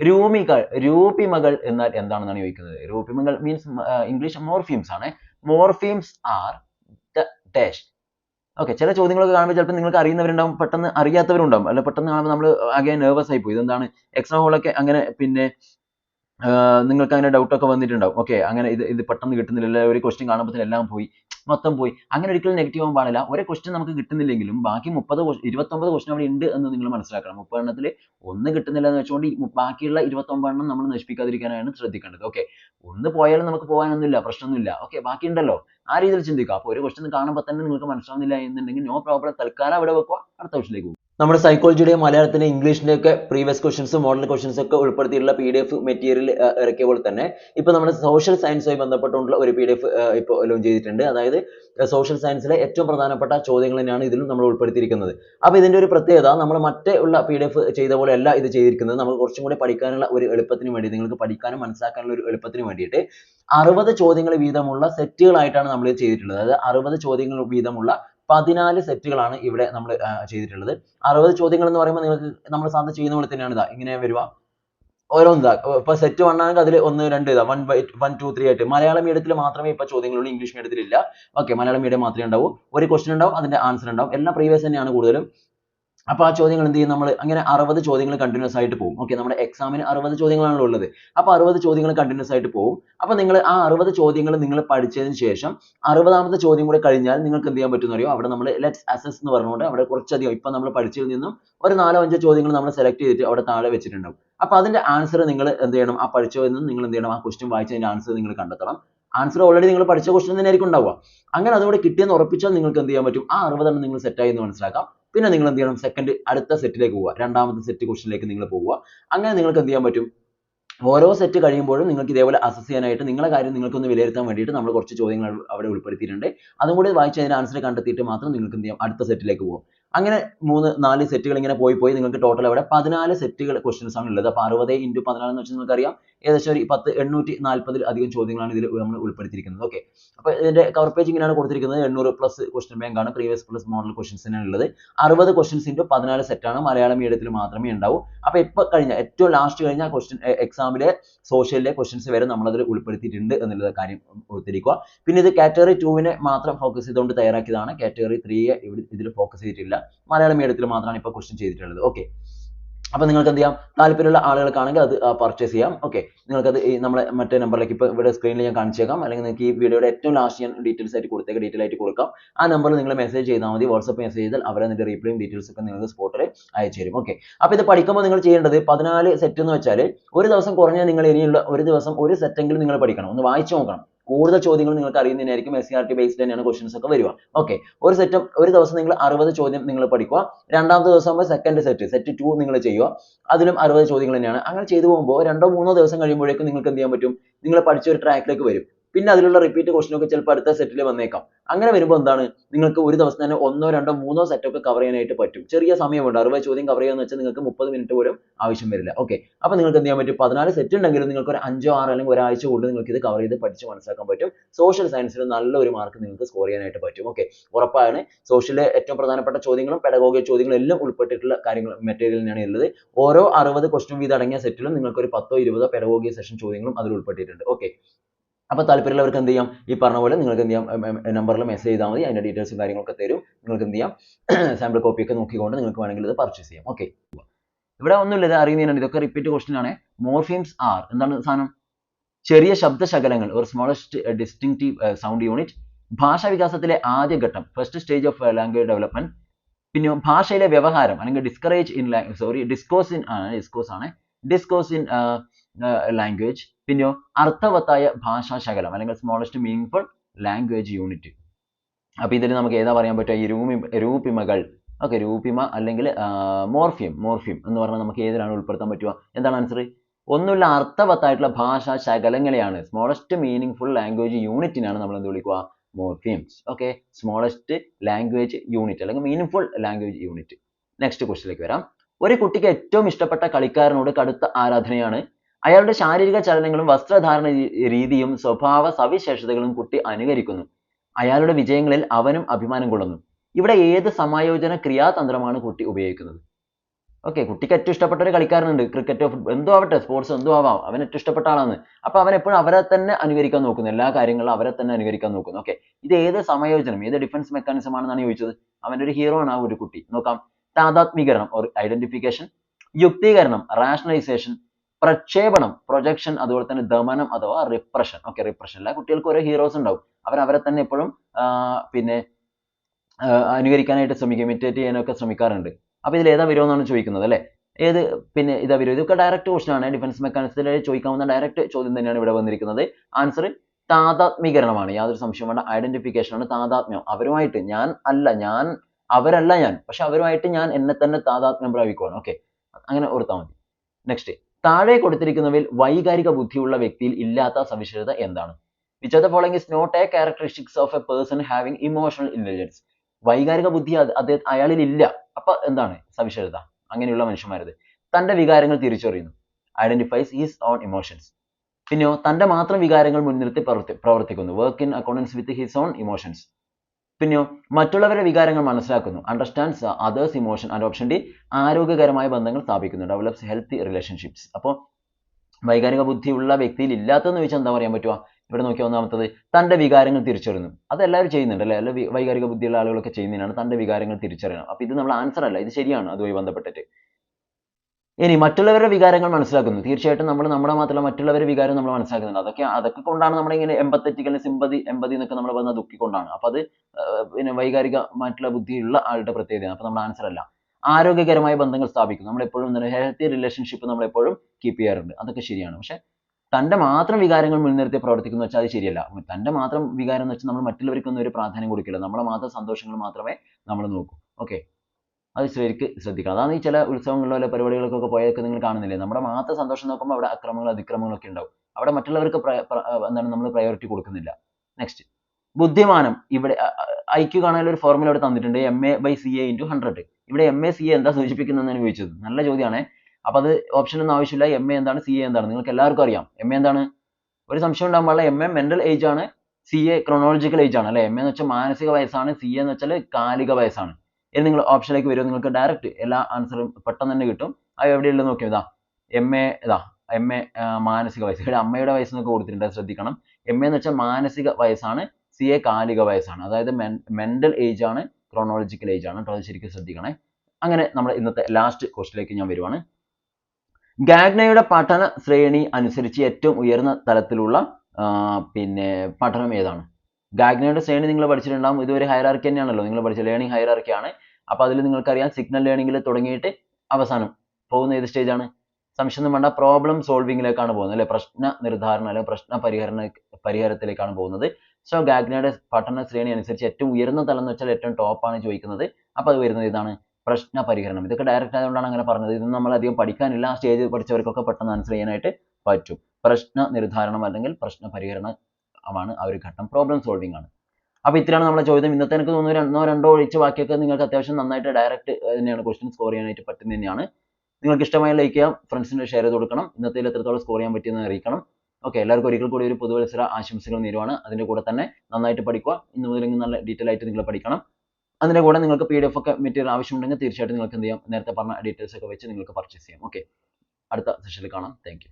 രൂമികൾ രൂപിമകൾ എന്നാൽ എന്താണെന്നാണ് ചോദിക്കുന്നത്? രൂപിമകൾ മീൻസ് ഇംഗ്ലീഷ് മോർഫീംസ് ആണ്. Morphemes are the dash okay ചില ചോദ്യങ്ങളൊക്കെ കാണുമ്പോൾ ചിലപ്പോൾ നിങ്ങൾക്ക് അറിയുന്നവരുണ്ടാവും പെട്ടെന്ന് അറിയാത്തവരുണ്ടാവും. അല്ല പെട്ടെന്ന് കാണുമ്പോൾ നമ്മൾ ആകെ നെർവസ് ആയി പോയി. ഇതെന്താണ്? എക്സാം ഹോളൊക്കെ അങ്ങനെ പിന്നെ നിങ്ങൾക്ക് അങ്ങനെ ഡൗട്ട് ഒക്കെ വന്നിട്ടുണ്ടാവും. ഓക്കെ അങ്ങനെ ഇത് ഇത് പെട്ടെന്ന് കിട്ടുന്നില്ല. ഒരു ക്വസ്റ്റ്യൻ കാണുമ്പോൾ എല്ലാം പോയി. മൊത്തം പോയി. അങ്ങനെ ഒരിക്കലും നെഗറ്റീവ് ആവാൻ പാടില്ല. ഒരു ക്വസ്റ്റ്യൻ നമുക്ക് കിട്ടുന്നില്ലെങ്കിലും ബാക്കി മുപ്പത് ഇരുപത്തൊമ്പത് ക്വസ്റ്റ്യൻ അവിടെ ഉണ്ട് എന്ന് നിങ്ങൾ മനസ്സിലാക്കണം. മുപ്പതെണ്ണത്തിൽ ഒന്ന് കിട്ടുന്നില്ല എന്ന് വെച്ചുകൊണ്ട് ബാക്കിയുള്ള ഇരുപത്തൊമ്പതെണ്ണം നമ്മൾ നശിപ്പിക്കാതിരിക്കാനാണ് ശ്രദ്ധിക്കേണ്ടത്. ഓക്കെ ഒന്ന് പോയാലും നമുക്ക് പോകാനൊന്നുമില്ല പ്രശ്നമൊന്നുമില്ല. ഓക്കെ ബാക്കി ഉണ്ടല്ലോ ആ രീതിയിൽ ചിന്തിക്കുക. അപ്പോൾ ഒരു ക്വസ്റ്റ്യൻ കാണുമ്പോൾ തന്നെ നിങ്ങൾക്ക് മനസ്സിലാവുന്നില്ല എന്നുണ്ടെങ്കിൽ നോ പ്രോബ്ലം തൽക്കാലം അവിടെ വെക്കുക. അടുത്ത ക്വസ്റ്റിലേക്ക് നമ്മുടെ സൈക്കോളജിയുടെയും മലയാളത്തിന്റെ ഇംഗ്ലീഷിന്റെ ഒക്കെ പ്രീവിയസ് ക്വസ്റ്റ്യൻസും മോഡൽ ക്വസ്റ്റ്യൻസ് ഒക്കെ ഉൾപ്പെടുത്തിയിട്ടുള്ള പി ഡി എഫ് മെറ്റീരിയൽ ഇറക്കിയ പോലെ തന്നെ ഇപ്പോൾ നമ്മുടെ സോഷ്യൽ സയൻസുമായി ബന്ധപ്പെട്ടുള്ള ഒരു പി ഡി എഫ് ഇപ്പോൾ ലോഞ്ച് ചെയ്തിട്ടുണ്ട്. അതായത് സോഷ്യൽ സയൻസിലെ ഏറ്റവും പ്രധാനപ്പെട്ട ചോദ്യങ്ങൾ തന്നെയാണ് ഇതിലും നമ്മൾ ഉൾപ്പെടുത്തിയിരിക്കുന്നത്. അപ്പോൾ ഇതിന്റെ ഒരു പ്രത്യേകത നമ്മൾ മറ്റേ ഉള്ള പി ഡി എഫ് ചെയ്ത പോലെയല്ല ഇത് ചെയ്തിരിക്കുന്നത്. നമുക്ക് കുറച്ചും കൂടി പഠിക്കാനുള്ള ഒരു എളുപ്പത്തിന് വേണ്ടി നിങ്ങൾക്ക് പഠിക്കാനും മനസ്സിലാക്കാനുള്ള ഒരു എളുപ്പത്തിന് വേണ്ടിയിട്ട് അറുപത് ചോദ്യങ്ങൾ വീതമുള്ള സെറ്റുകളായിട്ടാണ് നമ്മൾ ചെയ്തിട്ടുള്ളത്. അതായത് അറുപത് ചോദ്യങ്ങൾ വീതമുള്ള പതിനാല് സെറ്റുകളാണ് ഇവിടെ നമ്മൾ ചെയ്തിട്ടുള്ളത്. അറുപത് ചോദ്യങ്ങൾ എന്ന് പറയുമ്പോൾ നിങ്ങൾക്ക് നമ്മൾ സാധാരണ ചെയ്യുന്ന പോലെ തന്നെയാണ് ഇതാ ഇങ്ങനെ വരിക. ഓരോന്ന് ഇതാ ഇപ്പൊ സെറ്റ് വൺ ആണെങ്കിൽ അതിൽ ഒന്ന് രണ്ട് ഇതാ one by one two three ആയിട്ട്. മലയാളം മീഡിയത്തിൽ മാത്രമേ ഇപ്പൊ ചോദ്യങ്ങളുള്ളൂ ഇംഗ്ലീഷ് മീഡിയത്തിൽ ഇല്ല ഓക്കെ മലയാളം മീഡിയം മാത്രമേ ഉണ്ടാവൂ. ഒരു ക്വസ്റ്റ്യൻ ഉണ്ടാവും അതിന്റെ ആൻസർ ഉണ്ടാവും. എല്ലാം പ്രീവിയസ് തന്നെയാണ് കൂടുതലും. അപ്പോൾ ആ ചോദ്യങ്ങൾ എന്ത് ചെയ്യും? നമ്മൾ അങ്ങനെ അറുപത് ചോദ്യങ്ങൾ കണ്ടിന്യൂസ് ആയിട്ട് പോകും ഓക്കെ നമ്മുടെ എക്സാമിന് അറുപത് ചോദ്യങ്ങളാണല്ലോ ഉള്ളത്. അപ്പോൾ അറുപത് ചോദ്യങ്ങൾ കണ്ടിന്യൂസ് ആയിട്ട് പോകും അപ്പോൾ നിങ്ങൾ ആ അറുപത് ചോദ്യങ്ങൾ നിങ്ങൾ പഠിച്ചതിന് ശേഷം അറുപതാമത്തെ ചോദ്യം കൂടെ കഴിഞ്ഞാൽ നിങ്ങൾക്ക് എന്ത് ചെയ്യാൻ പറ്റുമെന്ന് അറിയോ? അവിടെ നമ്മൾ ലെറ്റ്സ് അസസ് എന്ന് പറഞ്ഞുകൊണ്ട് അവിടെ കുറച്ചധികം ഇപ്പോ നമ്മൾ പഠിച്ചതിൽ നിന്നും ഒരു നാലോ അഞ്ചോ ചോദ്യങ്ങൾ നമ്മൾ സെലക്ട് ചെയ്തിട്ട് അവിടെ താഴെ വെച്ചിട്ടുണ്ടാവും. അപ്പോൾ അതിന്റെ ആൻസർ നിങ്ങൾ എന്ത് ചെയ്യണം? ആ പഠിച്ചതിൽ നിന്ന് നിങ്ങൾ എന്ത് ചെയ്യണം? ആ ക്വസ്റ്റ്യൻ വായിച്ചതിന്റെ ആൻസർ നിങ്ങൾ കണ്ടെത്തണം. ആൻസർ ഓൾറെഡി നിങ്ങൾ പഠിച്ച question തന്നെ ആയിരിക്കും ഉണ്ടാവുക. അങ്ങനെ അതുകൂടെ കിട്ടിയെന്ന് ഉറപ്പിച്ചാൽ നിങ്ങൾക്ക് എന്ത് ചെയ്യാൻ പറ്റും? ആ അറുപതെണ്ണം നിങ്ങൾ സെറ്റ് ആയി എന്ന് മനസ്സിലാക്കാം. പിന്നെ നിങ്ങൾ എന്ത് ചെയ്യണം? സെക്കൻഡ് അടുത്ത സെറ്റിലേക്ക് പോവുക. രണ്ടാമത്തെ സെറ്റ് ക്വസ്റ്റിനിലേക്ക് നിങ്ങൾ പോവുക. അങ്ങനെ നിങ്ങൾക്ക് എന്ത് ചെയ്യാൻ പറ്റും? ഓരോ സെറ്റ് കഴിയുമ്പോഴും നിങ്ങൾക്ക് ഇതേപോലെ അസസ് ചെയ്യാനായിട്ട് നിങ്ങളെ കാര്യം നിങ്ങൾക്കൊന്ന് വിലയിരുത്താൻ വേണ്ടിയിട്ട് നമ്മൾ കുറച്ച് ചോദ്യങ്ങൾ അവിടെ ഉൾപ്പെടുത്തിയിട്ടുണ്ട്. അതും കൂടി വായിച്ച് അതിന്റെ ആൻസർ കണ്ടെത്തിയിട്ട് മാത്രം നിങ്ങൾക്ക് എന്ത് ചെയ്യാം? അടുത്ത സെറ്റിലേക്ക് പോകും അങ്ങനെ മൂന്ന് നാല് സെറ്റുകൾ ഇങ്ങനെ പോയി പോയി നിങ്ങൾക്ക് ടോട്ടൽ അവിടെ പതിനാല് സെറ്റുകൾ ക്വസ്റ്റ്യൻസ് ആണ് ഉള്ളത്. അപ്പോൾ അറുപത് ഇന്റു പതിനാല് എന്ന് വെച്ചാൽ നിങ്ങൾക്കറിയാം. ഏകദേശം ഒരു പത്ത് എണ്ണൂറ്റി നാൽപ്പതിൽ അധികം ചോദ്യങ്ങളാണ് ഇതിൽ നമ്മൾ ഉൾപ്പെടുത്തിയിരിക്കുന്നത്. ഓക്കെ അപ്പോൾ ഇതിന്റെ കവർ പേജ് ഇങ്ങനെയാണ് കൊടുത്തിരിക്കുന്നത്. എണ്ണൂറ് പ്ലസ് ക്വസ്റ്റ്യൻ ബാങ്ക് ആണ്. പ്രീവിയസ് പ്ലസ് മോഡൽ ക്വസ്റ്റ്യൻസ് തന്നെയാണ് ഉള്ളത്. അറുപത് ക്വസ്റ്റ്യൻസ് into പതിനാല് ആണ്. മലയാളം മീഡിയത്തിൽ മാത്രമേ ഉണ്ടാവൂ. അപ്പോൾ ഇപ്പോൾ കഴിഞ്ഞ ഏറ്റവും ലാസ്റ്റ് കഴിഞ്ഞ ക്വസ്റ്റ്യൻ എക്സാമിലെ സോഷ്യലിലെ questions വരെ നമ്മൾ അതിൽ ഉൾപ്പെടുത്തിയിട്ടുണ്ട് എന്നുള്ള കാര്യം ഓർത്തിരിക്കുക. പിന്നെ ഇത് കാറ്റഗറി ടൂവിനെ മാത്രം ഫോക്കസ് ചെയ്തുകൊണ്ട് തയ്യാറാക്കിയതാണ്. കാറ്റഗറി ത്രീയെ ഇവിടെ ഇതിൽ ഫോക്കസ് ചെയ്തിട്ടില്ല. മലയാളം മീഡിയത്തിൽ മാത്രമാണ് ഇപ്പോൾ ക്വസ്റ്റ്യൻ ചെയ്തിട്ടുള്ളത്. ഓക്കെ അപ്പോൾ നിങ്ങൾക്ക് എന്ത് ചെയ്യാം? താല്പര്യമുള്ള ആളുകൾക്കാണെങ്കിൽ അത് പർച്ചേസ് ചെയ്യാം. ഓക്കെ നിങ്ങൾക്ക് ഈ നമ്മുടെ മറ്റേ നമ്പറിലേക്ക് ഇപ്പോൾ ഇവിടെ സ്ക്രീനിൽ ഞാൻ കാണിച്ചേക്കാം. അല്ലെങ്കിൽ നിങ്ങൾക്ക് ഈ വീഡിയോയുടെ ഏറ്റവും ലാസ്റ്റ് ഞാൻ ഡീറ്റെയിൽസ് ആയിട്ട് കൊടുത്തേക്ക്. ഡീറ്റെയിൽ ആയിട്ട് കൊടുക്കാം. ആ നമ്പറിൽ നിങ്ങൾ മെസ്സേജ് ചെയ്താൽ മതി. വാട്സപ്പ് മെസ്സേജ് ചെയ്താൽ അവർ അതിന്റെ റീപ്ലേയും ഡീറ്റെയിൽസ് ഒക്കെ നിങ്ങൾക്ക് സ്പോട്ടിൽ അയച്ചു തരും. ഓക്കെ അപ്പോൾ ഇത് പഠിക്കുമ്പോൾ നിങ്ങൾ ചെയ്യേണ്ടത് പതിനാല് സെറ്റ് എന്ന് വെച്ചാൽ ഒരു ദിവസം കുറഞ്ഞ നിങ്ങൾ ഇനിയുള്ള ഒരു ദിവസം ഒരു സെറ്റെങ്കിലും നിങ്ങൾ പഠിക്കണം. ഒന്ന് വായിച്ചു നോക്കണം. കൂടുതൽ ചോദ്യങ്ങൾ നിങ്ങൾക്ക് അറിയുന്നതിനായിരിക്കും S C R T based തന്നെയാണ് ക്വസ്റ്റ്യൻസ് ഒക്കെ വരിക. ഓക്കെ ഒരു സെറ്റ് ഒരു ദിവസം നിങ്ങൾ അറുപത് ചോദ്യം നിങ്ങൾ പഠിക്കുക. രണ്ടാമത്തെ ദിവസം സെക്കൻഡ് സെറ്റ് സെറ്റ് ടു നിങ്ങൾ ചെയ്യുക. അതിലും അറുപത് ചോദ്യങ്ങൾ തന്നെയാണ്. അങ്ങനെ ചെയ്തു പോകുമ്പോൾ രണ്ടോ മൂന്നോ ദിവസം കഴിയുമ്പോഴേക്കും നിങ്ങൾക്ക് എന്ത് ചെയ്യാൻ പറ്റും? നിങ്ങൾ പഠിച്ച ഒരു ട്രാക്കിലേക്ക് വരും. പിന്നെ അതിലുള്ള റിപ്പീറ്റ് ക്വസ്റ്റൻ ഒക്കെ ചിലപ്പോൾ അടുത്ത സെറ്റിൽ വന്നേക്കാം. അങ്ങനെ വരുമ്പോൾ എന്താണ്? നിങ്ങൾക്ക് ഒരു ദിവസം തന്നെ ഒന്നോ രണ്ടോ മൂന്നോ സെറ്റ് ഒക്കെ കവർ ചെയ്യാനായിട്ട് പറ്റും. ചെറിയ സമയമുണ്ട്. അറുപത് ചോദ്യം കവർ ചെയ്യാന്ന് വെച്ചാൽ നിങ്ങൾക്ക് മുപ്പത് മിനിറ്റ് പോലും ആവശ്യം വരില്ല. ഓക്കെ അപ്പോൾ നിങ്ങൾക്ക് എന്ത് ചെയ്യാൻ പറ്റും? പതിനാല് സെറ്റ് ഉണ്ടെങ്കിലും നിങ്ങൾക്ക് ഒരു അഞ്ചോ ആറോ അല്ലെങ്കിൽ ഒരാഴ്ച കൊണ്ട് നിങ്ങൾക്ക് ഇത് കവർ ചെയ്ത് പഠിച്ച് മനസ്സിലാക്കാൻ പറ്റും. സോഷ്യൽ സയൻസിൽ നല്ലൊരു മാർക്ക് നിങ്ങൾക്ക് സ്കോർ ചെയ്യാനായിട്ട് പറ്റും. ഓക്കെ ഉറപ്പാണ് സോഷ്യലിലെ ഏറ്റവും പ്രധാനപ്പെട്ട ചോദ്യങ്ങളും പെഡഗോഗിക് ചോദ്യങ്ങളും എല്ലാം ഉൾപ്പെട്ടിട്ടുള്ള കാര്യങ്ങൾ മെറ്റീരിയൽ തന്നെയാണ് ഉള്ളത്. ഓരോ അറുപത് ക്വസ്റ്റ്യൻ വീതം അടങ്ങിയ സെറ്റിലും നിങ്ങൾക്ക് ഒരു പത്തോ ഇരുപതോ പെഡഗോഗിക് സെഷൻ ചോദ്യങ്ങളും അതിൽ ഉൾപ്പെട്ടിട്ടുണ്ട്. ഓക്കെ അപ്പോൾ താല്പര്യമുള്ളവർക്ക് എന്ത് ചെയ്യാം? ഈ പറഞ്ഞ പോലെ നിങ്ങൾക്ക് എന്ത് ചെയ്യാം? നമ്പറിൽ മെസ്സേജ് ചെയ്താൽ മതി. അതിന്റെ ഡീറ്റെയിൽസും കാര്യങ്ങളൊക്കെ തരും. നിങ്ങൾക്ക് എന്ത് ചെയ്യാം? <clears throat> സാമ്പിൾ കോപ്പി ഒക്കെ നോക്കിക്കൊണ്ട് നിങ്ങൾക്ക് വേണമെങ്കിൽ ഇത് പർച്ചേസ് ചെയ്യാം. ഓക്കെ ഇവിടെ ഒന്നുമില്ല ഇത് അറിയുന്നതിനാണ് ഇതൊക്കെ റിപ്പീറ്റ് ക്വസ്റ്റൻ ആണ്. മോർഫീംസ് ആർ എന്താണ് സാധനം? ചെറിയ ശബ്ദശകലങ്ങൾ ഒരു സ്മോളസ്റ്റ് ഡിസ്റ്റിങ്റ്റീവ് സൗണ്ട് യൂണിറ്റ് ഭാഷാ വികാസത്തിലെ ആദ്യ ഘട്ടം. First stage of language development പിന്നെ ഭാഷയിലെ വ്യവഹാരം അല്ലെങ്കിൽ discourage in sorry discourse in discourse ആണ്. ഡിസ്കോസ് ഇൻ ലാംഗ്വേജ് പിന്നെയോ അർത്ഥവത്തായ ഭാഷാശകലം അല്ലെങ്കിൽ സ്മോളസ്റ്റ് മീനിങ്ഫുൾ ലാംഗ്വേജ് യൂണിറ്റ് അപ്പൊ ഇതിൽ നമുക്ക് ഏതാ പറയാൻ പറ്റുക? ഈ രൂപി രൂപിമകൾ ഓക്കെ രൂപിമ അല്ലെങ്കിൽ മോർഫിയം മോർഫിയം എന്ന് പറഞ്ഞാൽ നമുക്ക് ഏതിലാണ് ഉൾപ്പെടുത്താൻ പറ്റുക? എന്താണ് ആൻസർ ഒന്നുമില്ല അർത്ഥവത്തായിട്ടുള്ള ഭാഷാ ശകലങ്ങളെയാണ് സ്മോളസ്റ്റ് മീനിങ് ഫുൾ ലാംഗ്വേജ് യൂണിറ്റിനാണ് നമ്മൾ എന്ത് വിളിക്കുക? Morphemes. Okay smallest language unit അല്ലെങ്കിൽ meaningful language unit next ക്വസ്റ്റിലേക്ക് വരാം. ഒരു കുട്ടിക്ക് ഏറ്റവും ഇഷ്ടപ്പെട്ട കളിക്കാരനോട് കടുത്ത ആരാധനയാണ്? അയാളുടെ ശാരീരിക ചലനങ്ങളും വസ്ത്രധാരണ രീതിയും സ്വഭാവ സവിശേഷതകളും കുട്ടി അനുകരിക്കുന്നു. അയാളുടെ വിജയങ്ങളിൽ അവനും അഭിമാനം കൊള്ളുന്നു. ഇവിടെ ഏത് സമായോജന ക്രിയാതന്ത്രമാണ് കുട്ടി ഉപയോഗിക്കുന്നത്? ഓക്കെ കുട്ടിക്ക് ഏറ്റവും ഇഷ്ടപ്പെട്ട ഒരു കളിക്കാരനുണ്ട്. ക്രിക്കറ്റോ ഫുട്ബോൾ എന്തോ ആവട്ടെ സ്പോർട്സ് എന്തോ ആവാം. അവൻ ഏറ്റവും ഇഷ്ടപ്പെട്ട ആളാണ്. അപ്പൊ അവൻ എപ്പോഴും അവരെ തന്നെ അനുകരിക്കാൻ നോക്കുന്നു. എല്ലാ കാര്യങ്ങളും അവരെ തന്നെ അനുകരിക്കാൻ നോക്കുന്നു. ഓക്കെ ഇത് ഏത് സമയോജനം ഏത് ഡിഫൻസ് മെക്കാനിസം ആണെന്നാണ് ചോദിച്ചത്? അവന്റെ ഒരു ഹീറോ ആണ് ആ ഒരു കുട്ടി. നോക്കാം. താതാത്മീകരണം ഓർ ഐഡന്റിഫിക്കേഷൻ യുക്തീകരണം റാഷണലൈസേഷൻ പ്രക്ഷേപണം പ്രൊജക്ഷൻ അതുപോലെ തന്നെ ദമനം അഥവാ റിപ്രഷൻ ഓക്കെ റിപ്രഷൻ അല്ല കുട്ടികൾക്ക് ഓരോ ഹീറോസ് ഉണ്ടാവും. അവർ അവരെ തന്നെ എപ്പോഴും പിന്നെ അനുകരിക്കാനായിട്ട് ശ്രമിക്കും ഇമിറ്റേറ്റ് ചെയ്യാനൊക്കെ ശ്രമിക്കാറുണ്ട്. അപ്പൊ ഇതിൽ ഏതാ വരുമോ എന്നാണ് ചോദിക്കുന്നത് അല്ലേ? ഏത് പിന്നെ ഇതാ വരും ഇതൊക്കെ ഡയറക്റ്റ് ക്വസ്റ്റൻ ആണ്. ഡിഫൻസ് മെക്കാനിസത്തിൽ ചോദിക്കാവുന്ന ഡയറക്റ്റ് ചോദ്യം തന്നെയാണ് ഇവിടെ വന്നിരിക്കുന്നത്. ആൻസർ താതാത്മീകരണമാണ് യാതൊരു സംശയം വേണ്ട. ഐഡന്റിഫിക്കേഷൻ ആണ് താതാത്മ്യം. അവരുമായിട്ട് ഞാൻ അല്ല ഞാൻ അവരല്ല ഞാൻ. പക്ഷെ അവരുമായിട്ട് ഞാൻ എന്നെ തന്നെ താതാത്മ്യം പ്രാപിക്കുവാണ്. ഓക്കെ അങ്ങനെ ഓർത്താൽ മതി. നെക്സ്റ്റ് താഴെ കൊടുത്തിരിക്കുന്നവയിൽ വൈകാരിക ബുദ്ധിയുള്ള വ്യക്തിയിൽ ഇല്ലാത്ത സവിശേഷത എന്താണ്? Which of the following is not a characteristics of a person having emotional intelligence വൈകാരിക ബുദ്ധി അദ്ദേഹ അയാളിൽ ഇല്ല. അപ്പൊ എന്താണ് സവിശേഷത? അങ്ങനെയുള്ള മനുഷ്യന്മാരത്. തന്റെ വികാരങ്ങൾ തിരിച്ചറിയുന്നു. ഐഡന്റിഫൈസ് ഹിസ് ഓൺ ഇമോഷൻസ് പിന്നെയോ തന്റെ മാത്രം വികാരങ്ങൾ മുൻനിർത്തി പ്രവർത്തി പ്രവർത്തിക്കുന്നു. Work in accordance with his own emotions പിന്നെയോ മറ്റുള്ളവരുടെ വികാരങ്ങൾ മനസ്സിലാക്കുന്നു. Understands others emotion and option D ആരോഗ്യകരമായ ബന്ധങ്ങൾ സ്ഥാപിക്കുന്നു ഡെവലപ്സ് ഹെൽത്തി റിലേഷൻഷിപ്സ് അപ്പോൾ വൈകാരിക ബുദ്ധിയുള്ള വ്യക്തിയിൽ ഇല്ലാത്തതെന്ന് ചോദിച്ചാൽ എന്താ പറയാൻ പറ്റുക ഇവിടെ നോക്കിയാൽ ഒന്നാമത്തത് തന്റെ വികാരങ്ങൾ തിരിച്ചറിയുന്നു. അതെല്ലാവരും ചെയ്യുന്നുണ്ട് അല്ലേ? അല്ല വൈകാരിക ബുദ്ധിയുള്ള ആളുകളൊക്കെ ചെയ്യുന്നതിനാണ് തന്റെ വികാരങ്ങൾ തിരിച്ചറിയണം അപ്പോൾ ഇത് നമ്മൾ ആൻസർ അല്ല ഇത് ശരിയാണ് അതുമായി ബന്ധപ്പെട്ടിട്ട്. ഇനി മറ്റുള്ളവരുടെ വികാരങ്ങൾ മനസ്സിലാക്കുന്നു. തീർച്ചയായിട്ടും നമ്മൾ നമ്മുടെ മാത്രമല്ല മറ്റുള്ളവരുടെ വികാരം നമ്മൾ മനസ്സിലാക്കുന്നുണ്ട്. അതൊക്കെ അതൊക്കെ കൊണ്ടാണ് നമ്മളിങ്ങനെ എമ്പത്തറ്റിക്കൽ സിമ്പതി എമ്പതി എന്നൊക്കെ നമ്മൾ വന്ന ദുഃഖിക്കൊണ്ടാണ്. അപ്പൊ അത് പിന്നെ വൈകാരികമായിട്ടുള്ള ബുദ്ധിയുള്ള ആളുടെ പ്രത്യേകതയാണ്. അപ്പൊ നമ്മുടെ ആൻസർ അല്ല. ആരോഗ്യകരമായ ബന്ധങ്ങൾ സ്ഥാപിക്കും നമ്മൾ എപ്പോഴും ഹെൽത്തി റിലേഷൻഷിപ്പ് നമ്മൾ എപ്പോഴും കീപ്പ് ചെയ്യാറുണ്ട്. അതൊക്കെ ശരിയാണ്. പക്ഷെ തന്റെ മാത്രം വികാരങ്ങൾ മുൻനിർത്തി പ്രവർത്തിക്കുന്നു വെച്ചാൽ അത് ശരിയല്ല. തന്റെ മാത്രം വികാരം എന്ന് വെച്ചാൽ നമ്മൾ മറ്റുള്ളവർക്കൊന്നും ഒരു പ്രാധാന്യം കൊടുക്കില്ല. നമ്മളെ മാത്രം സന്തോഷങ്ങൾ മാത്രമേ നമ്മൾ നോക്കൂ. ഓക്കെ. അത് ശരിക്ക് ശ്രദ്ധിക്കണം. അതാണ് ഈ ചില ഉത്സവങ്ങളിലോ അല്ലെ പരിപാടികൾക്കൊക്കെ പോയൊക്കെ നിങ്ങൾ കാണുന്നില്ലേ? നമ്മുടെ മാത്രം സന്തോഷം നോക്കുമ്പോൾ അവിടെ അക്രമങ്ങളും അതിക്രമങ്ങളും ഒക്കെ ഉണ്ടാവും. അവിടെ മറ്റുള്ളവർക്ക് എന്താണ് നമ്മൾ പ്രയോറിറ്റി കൊടുക്കുന്നില്ല. നെക്സ്റ്റ് ബുദ്ധിമാനം. ഇവിടെ ഐക്യു കാണാൻ ഒരു ഫോർമുല ഇവിടെ തന്നിട്ടുണ്ട്. M A by C A into hundred ഇവിടെ എം എ സി എ എന്താ സൂചിപ്പിക്കുന്നതെന്നാണ് ചോദിച്ചത്. നല്ല ചോദ്യമാണ്. അപ്പോൾ അത് ഓപ്ഷൻ ഒന്നും ആവശ്യമില്ല. എം എ എന്താണ് സി എ എന്താണ്? നിങ്ങൾക്ക് എല്ലാവർക്കും അറിയാം. എം എ എന്താണ്? ഒരു സംശയം ഉണ്ടാകാൻ പാടില്ല. എം എ മെന്റൽ ഏജ് ആണ്. സി എ ക്രോണോളജിക്കൽ ഏജ് ആണ്. അല്ലേ? എം എന്ന് വെച്ചാൽ മാനസിക വയസ്സാണ്. സി എന്ന് വെച്ചാൽ കാലിക വയസ്സാണ്. ഇനി നിങ്ങൾ ഓപ്ഷനിലേക്ക് വരും നിങ്ങൾക്ക് ഡയറക്റ്റ് എല്ലാ ആൻസറും പെട്ടെന്ന് തന്നെ കിട്ടും. അത് എവിടെയുള്ളത് നോക്കിയാൽ ഇതാ എം എ ഇതാ എം എ മാനസിക വയസ്സ്. ഇവിടെ അമ്മയുടെ വയസ്സ് എന്നൊക്കെ കൊടുത്തിട്ടുണ്ട് ശ്രദ്ധിക്കണം. എം എ എന്ന് വെച്ചാൽ മാനസിക വയസ്സാണ് സി എ കാലിക വയസ്സാണ്. അതായത് മെന്റൽ ഏജ് ആണ് ക്രോണോളജിക്കൽ ഏജ് ആണ്. കേട്ടോ അത് ശരിക്കും ശ്രദ്ധിക്കണേ. അങ്ങനെ നമ്മൾ ഇന്നത്തെ ലാസ്റ്റ് ക്വസ്റ്റിലേക്ക് ഞാൻ വരുവാണ്. ഗാഗ്നയുടെ പഠന ശ്രേണി അനുസരിച്ച് ഏറ്റവും ഉയർന്ന തലത്തിലുള്ള പിന്നെ പഠനം ഏതാണ്? ഗാഗ്നയുടെ ശ്രേണി നിങ്ങൾ പഠിച്ചിട്ടുണ്ടാവും. ഇതൊരു ഹൈറാർക്കി തന്നെയാണല്ലോ. നിങ്ങൾ പഠിച്ച ലേണിംഗ് ഹൈറാർക്കി ആണ്. അപ്പൊ അതിൽ നിങ്ങൾക്കറിയാം സിഗ്നൽ ലേണിംഗിൽ തുടങ്ങിയിട്ട് അവസാനം പോകുന്ന ഏത് സ്റ്റേജാണ് സംശയം വേണ്ട പ്രോബ്ലം സോൾവിങ്ങിലേക്കാണ് പോകുന്നത് അല്ലെ? പ്രശ്ന നിർദ്ധാരണ അല്ലെങ്കിൽ പ്രശ്ന പരിഹരണ പരിഹാരത്തിലേക്കാണ് പോകുന്നത്. സോ ഗാഗ്നയുടെ പഠന ശ്രേണി അനുസരിച്ച് ഏറ്റവും ഉയർന്ന തലം എന്ന് വെച്ചാൽ ഏറ്റവും ടോപ്പാണ് ആണ് ചോദിക്കുന്നത്. അപ്പൊ അത് വരുന്നത് ഇതാണ് പ്രശ്ന പരിഹരണം. ഇതൊക്കെ ഡയറക്റ്റ് ആയതുകൊണ്ടാണ് അങ്ങനെ പറഞ്ഞത്. ഇതൊന്നും നമ്മൾ അധികം പഠിക്കാനില്ല. ആ സ്റ്റേജ് പഠിച്ചവർക്കൊക്കെ പെട്ടെന്ന് ആൻസർ ചെയ്യാനായിട്ട് പറ്റും. പ്രശ്ന നിർദ്ധാരണം അല്ലെങ്കിൽ പ്രശ്ന പരിഹരണമാണ് ആ ഒരു ഘട്ടം. പ്രോബ്ലം സോൾവിംഗ് ആണ്. അപ്പൊ ഇത്രയാണ് നമ്മുടെ ചോദ്യം. ഇന്നത്തെ എനിക്ക് തോന്നുന്നു രണ്ടോ രണ്ടോ ഒഴിച്ച് ബാക്കിയൊക്കെ നിങ്ങൾക്ക് അത്യാവശ്യം നന്നായിട്ട് ഡയറക്റ്റ് തന്നെയാണ് ക്വസ്റ്റ്യൻ സ്കോർ ചെയ്യാനായിട്ട് പറ്റുന്നത് തന്നെയാണ്. നിങ്ങൾക്ക് ഇഷ്ടമായി ലൈക്ക് ചെയ്യാം ഫ്രണ്ട്സിന് ഷെയർ ചെയ്ത് കൊടുക്കണം. ഇന്നത്തെ എത്രത്തോളം സ്കോർ ചെയ്യാൻ പറ്റിയെന്ന് അറിയിക്കണം. ഓക്കെ എല്ലാവർക്കും ഒരിക്കൽ കൂടി ഒരു പുതുവത്സര ആശംസകൾ നേരുവാണ്. അതിന്റെ കൂടെ തന്നെ നന്നായിട്ട് പഠിക്കുക. ഇന്ന് മുതൽ നല്ല ഡീറ്റെയിൽ ആയിട്ട് നിങ്ങൾ പഠിക്കണം. അതിന്റെ കൂടെ നിങ്ങൾക്ക് പി ഡി എഫ് ഒക്കെ മെറ്റീരിയൽ ആവശ്യമുണ്ടെങ്കിൽ തീർച്ചയായിട്ടും നിങ്ങൾക്ക് എന്ത് ചെയ്യാം? നേരത്തെ പറഞ്ഞ ഡീറ്റെയിൽസ് ഒക്കെ വെച്ച് നിങ്ങൾക്ക് പർച്ചേസ് ചെയ്യാം. ഓക്കെ അടുത്ത സെഷനിൽ കാണാം. താങ്ക്